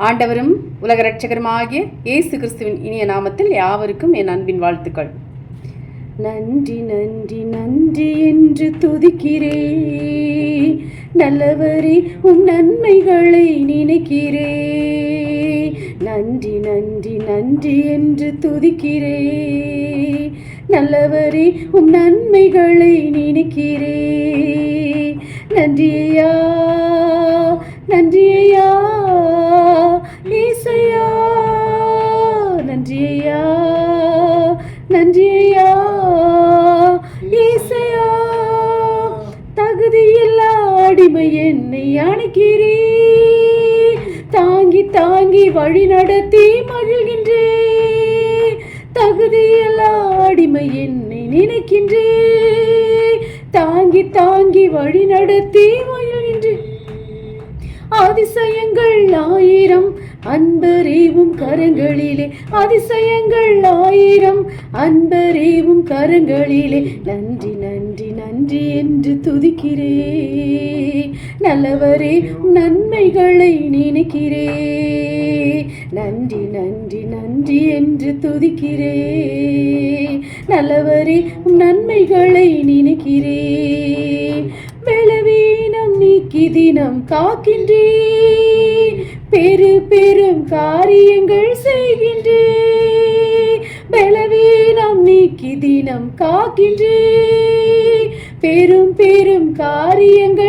ஆண்டவரும் உலக ரட்சகருமாகிய இயேசு கிறிஸ்துவின் இனிய நாமத்தில் யாவருக்கும் என் அன்பின் வாழ்த்துக்கள். நன்றி நன்றி நன்றி என்று துதிக்கிறே. நல்லவரே உம் நன்மைகளை நினைக்கிறே. நன்றி நன்றி நன்றி என்று துதிக்கிறே. நல்லவரே உம் நன்மைகளை நினைக்கிறே. நன்றியா அணைக்கிறீ தாங்கி தாங்கி வழி நடத்தி மகிழ்கின்றே. தகுதியில்லா அடிமை என்னை நினைக்கின்றே. தாங்கி தாங்கி வழி நடத்தி மகிழ்கின்றே. அதிசயங்கள் ஆயிரம் அன்பரேவும் கரங்களிலே. அதிசயங்கள் ஆயிரம் அன்பரேவும் கரங்களிலே. நன்றி நன்றி நன்றி என்று துதிக்கிறே. நல்லவரே நன்மைகளை நினைக்கிறே. நன்றி நன்றி நன்றி என்று துதிக்கிறே. நல்லவரே நன்மைகளை நினைக்கிறே. பலவீனம் நீக்கி தினம் காக்கின்றே. பெரு பெரும் காரியங்கள் செய்கின்றே. பலவீனம் நீக்கி தினம் காக்கின்றே. பெரும் பெரும் காரியங்கள்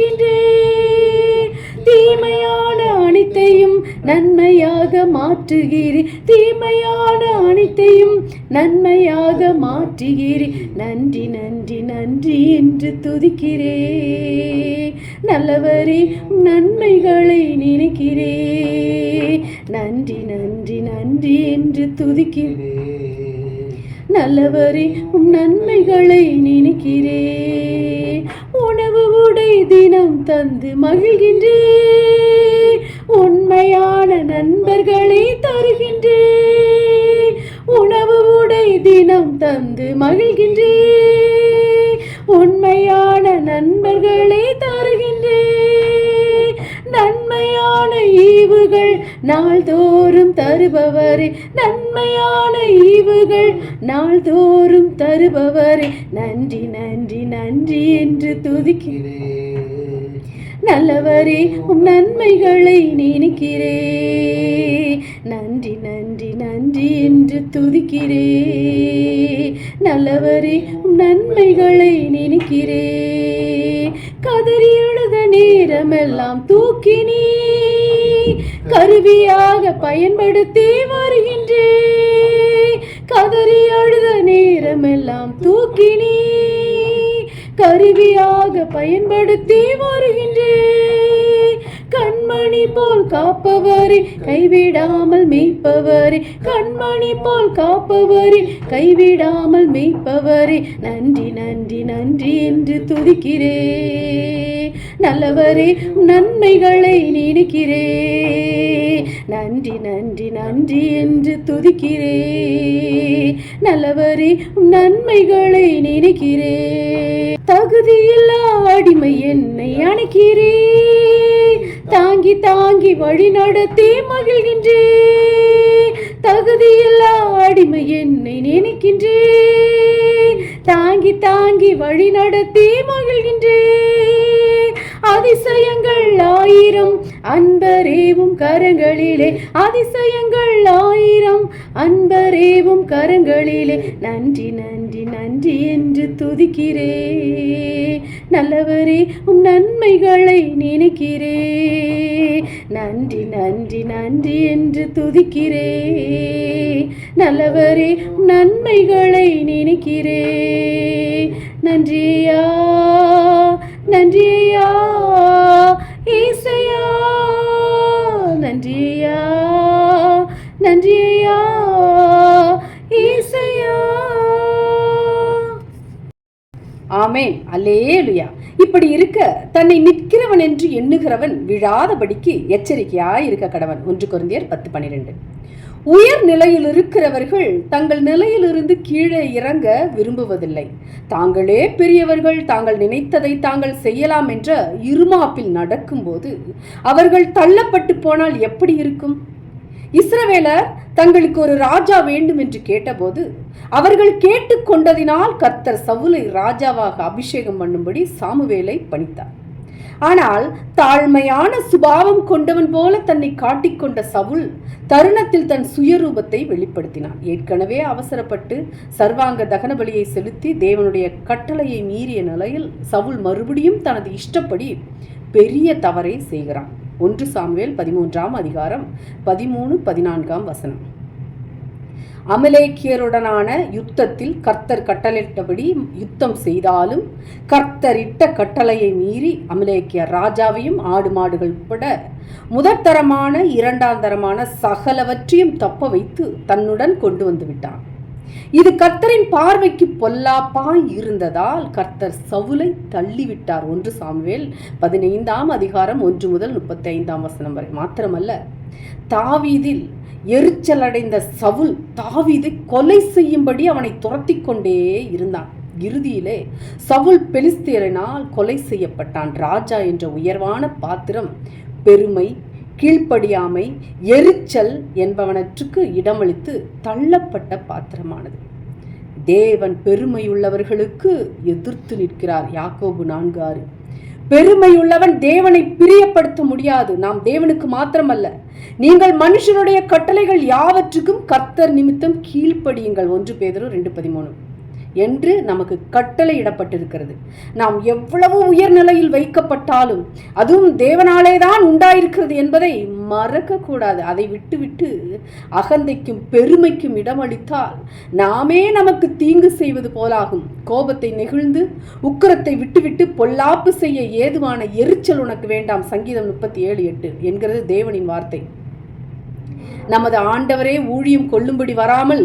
செய்கின்றே தீமையான அனைத்தையும் நன்மையாக மாற்றுகிறே தீமையான அனைத்தையும் நன்மையாக மாற்றுகிறே நன்றி நன்றி நன்றி என்று துதிக்கிறே. நல்லவரே நன்மைகளை நினைக்கிறே. நன்றி நன்றி நன்றி என்று துதிக்கிறேன் நல்லவரே உம் நன்மைகளை நினைக்கிறே. தினம் தந்து மகிழ்கின்றே உண்மையான நண்பர்களை தருகின்றேன். உணவு உடை தினம் தந்து மகிழ்கின்றே உண்மையான நண்பர்களை ஈவுகள் நாள்தோறும் தருபவரே. நன்மையான ஈவுகள் நாள்தோறும் தருபவரே. நன்றி நன்றி நன்றி என்று துதிக்கிறேன். நல்லவரே உம் நன்மைகளை நினைக்கிறே. நன்றி நன்றி நன்றி என்று துதிக்கிறே. நல்லவரே உம் நன்மைகளை நினைக்கிறே. கதறி எழுத நேரமெல்லாம் தூக்கினீ கருவியாக பயன்படுத்தி வருகின்றே. கதறி அழுத நேரமெல்லாம் தூக்கினீ கருவியாக பயன்படுத்தி வருகின்றே. கண்மணி போல் காப்பவரே கைவிடாமல் மெய்ப்பவரே கண்மணி போல் காப்பவரே கைவிடாமல் மெய்ப்பவரே நன்றி நன்றி நன்றி என்று துதிக்கிறேன். நல்லவரே நன்மைகளை நினைக்கிறே நன்றி நன்றி நன்றி என்று துதிக்கிறே. நல்லவரே நன்மைகளை நினைக்கிறே தகுதியில்லா அடிமை என்னை அணைக்கிறே. தாங்கி தாங்கி வழி நடத்தி மகிழ்கின்றே. தகுதியில்லா அடிமை என்னை நினைக்கின்றே. தாங்கி தாங்கி வழி நடத்தி மகிழ்கின்றே. அதிசயங்கள் ஆயிரம் அன்பரேவும் கரங்களிலே. அதிசயங்கள் ஆயிரம் அன்பரேவும் கரங்களிலே. நன்றி நன்றி நன்றி என்று துதிக்கிறே. நல்லவரே உம் நன்மைகளை நினைக்கிறே. நன்றி நன்றி நன்றி என்று துதிக்கிறே. நல்லவரே நன்மைகளை நினைக்கிறே. நன்றி ஆமேன். அல்லேலுயா. இப்படி இருக்க தன்னை நிற்கிறவன் என்று எண்ணுகிறவன் விழாதபடிக்கு எச்சரிக்கையாய் இருக்க கடவன். ஒன்று குருந்தியர் பத்து பன்னிரெண்டு உயர் நிலையில் இருக்கிறவர்கள் தங்கள் நிலையிலிருந்து கீழே இறங்க விரும்புவதில்லை. தாங்களே பெரியவர்கள் தாங்கள் நினைத்ததை தாங்கள் செய்யலாம் என்ற இருமாப்பில் நடக்கும்போது அவர்கள் தள்ளப்பட்டு போனால் எப்படி இருக்கும்? இஸ்ரவேலர் தங்களுக்கு ஒரு ராஜா வேண்டும் என்று கேட்டபோது அவர்கள் கேட்டுக்கொண்டதினால் கர்த்தர் சவுலை ராஜாவாக அபிஷேகம் பண்ணும்படி சாமுவேலை பணித்தார். ஆனால் தாழ்மையான சுபாவம் கொண்டவன் போல தன்னை காட்டிக்கொண்ட சவுல் தருணத்தில் தன் சுயரூபத்தை வெளிப்படுத்தினான். ஏற்கனவே அவசரப்பட்டு சர்வாங்க தகன பலியை செலுத்தி தேவனுடைய கட்டளையை மீறிய நிலையில் சவுல் மறுபடியும் தனது இஷ்டப்படி பெரிய தவறை செய்கிறான். ஒன்று சாமுவேல் பதிமூன்றாம் அதிகாரம் பதிமூணு பதினான்காம் வசனம். அமலேக்கியருடனான யுத்தத்தில் கர்த்தர் கட்டளையிட்டபடி யுத்தம் செய்தாலும் கர்த்தர் இட்ட கட்டளையை மீறி அமலேக்கியர் ராஜாவையும் ஆடு மாடுகள் உட்பட முதற்தரமான இரண்டாம் தரமான சகலவற்றையும் தப்ப வைத்து தன்னுடன் கொண்டு வந்து விட்டான். இது கர்த்தரின் பார்வைக்கு பொல்லாப்பாய் இருந்ததால் கர்த்தர் சவுலை தள்ளிவிட்டார். ஒன்று சாமுவேல் பதினைந்தாம் அதிகாரம் ஒன்று முதல் முப்பத்தி ஐந்தாம் வசனம் வரை. மாத்திரமல்ல தாவீதில் எரிச்சலடைந்த சவுல் தாவீதை கொலை செய்யும்படி அவனை துரத்தி கொண்டே இருந்தான். இறுதியிலே சவுல் பெலிஸ்தியரினால் கொலை செய்யப்பட்டான். ராஜா என்ற உயர்வான பாத்திரம் பெருமை கீழ்ப்படியாமை எரிச்சல் என்பவனற்றுக்கு இடமளித்து தள்ளப்பட்ட பாத்திரமானது. தேவன் பெருமையுள்ளவர்களுக்கு எதிர்த்து நிற்கிறார். யாக்கோபு நான்கு ஆறு. பெருமையுள்ளவன் தேவனை பிரியப்படுத்த முடியாது. நாம் தேவனுக்கு மாத்திரமல்ல. நீங்கள் மனுஷனுடைய கட்டளைகள் யாவற்றுக்கும் கர்த்தர் நிமித்தம் கீழ்ப்படியுங்கள். ஒன்று பேதரும் ரெண்டு பதிமூணு. என்று நமக்கு கட்டளையிடப்பட்டிருக்கிறது. நாம் எவ்வளவு உயர்நிலையில் வைக்கப்பட்டாலும் அதுவும் தேவனாலே தான் உண்டாயிருக்கிறது என்பதை மறக்கக்கூடாது. அதை விட்டுவிட்டு அகந்தைக்கும் பெருமைக்கும் இடமளித்தால் நாமே நமக்கு தீங்கு செய்வது போலாகும். கோபத்தை நெகிழ்ந்து உக்கரத்தை விட்டுவிட்டு பொல்லாப்பு செய்ய ஏதுவான எரிச்சல் உனக்கு வேண்டாம். சங்கீதம் முப்பத்தி ஏழு எட்டு என்கிறது தேவனின் வார்த்தை. நமது ஆண்டவரே ஊழியம் கொள்ளும்படி வராமல்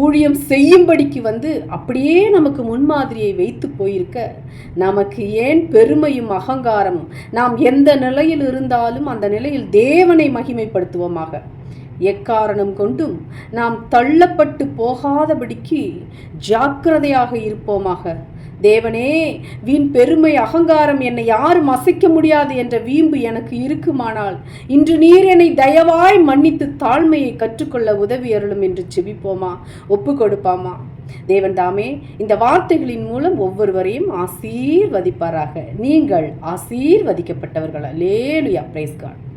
ஊழியம் செய்யும்படிக்கு வந்து அப்படியே நமக்கு முன்மாதிரியை வைத்து போயிருக்க. நமக்கு ஏன் பெருமையும் அகங்காரமும்? நாம் எந்த நிலையில் இருந்தாலும் அந்த நிலையில் தேவனை மகிமைப்படுத்துவோமாக. எக்காரணம் கொண்டும் நாம் தள்ளப்பட்டு போகாதபடிக்கு ஜாக்கிரதையாக இருப்போமாக. தேவனே வீண் பெருமை அகங்காரம் என்னை யாரும் அசைக்க முடியாது என்ற வீம்பு எனக்கு இருக்குமானால் இன்று நீர் என்னை தயவாய் மன்னித்து தாழ்மையை கற்றுக்கொள்ள உதவி அருளும் என்று செபிப்போமா? ஒப்பு கொடுப்பாமா தேவன் தாமே இந்த வார்த்தைகளின் மூலம் ஒவ்வொருவரையும் ஆசீர்வதிப்பாராக. நீங்கள் ஆசீர்வதிக்கப்பட்டவர்கள். லேலுயா பிரைஸ் காட்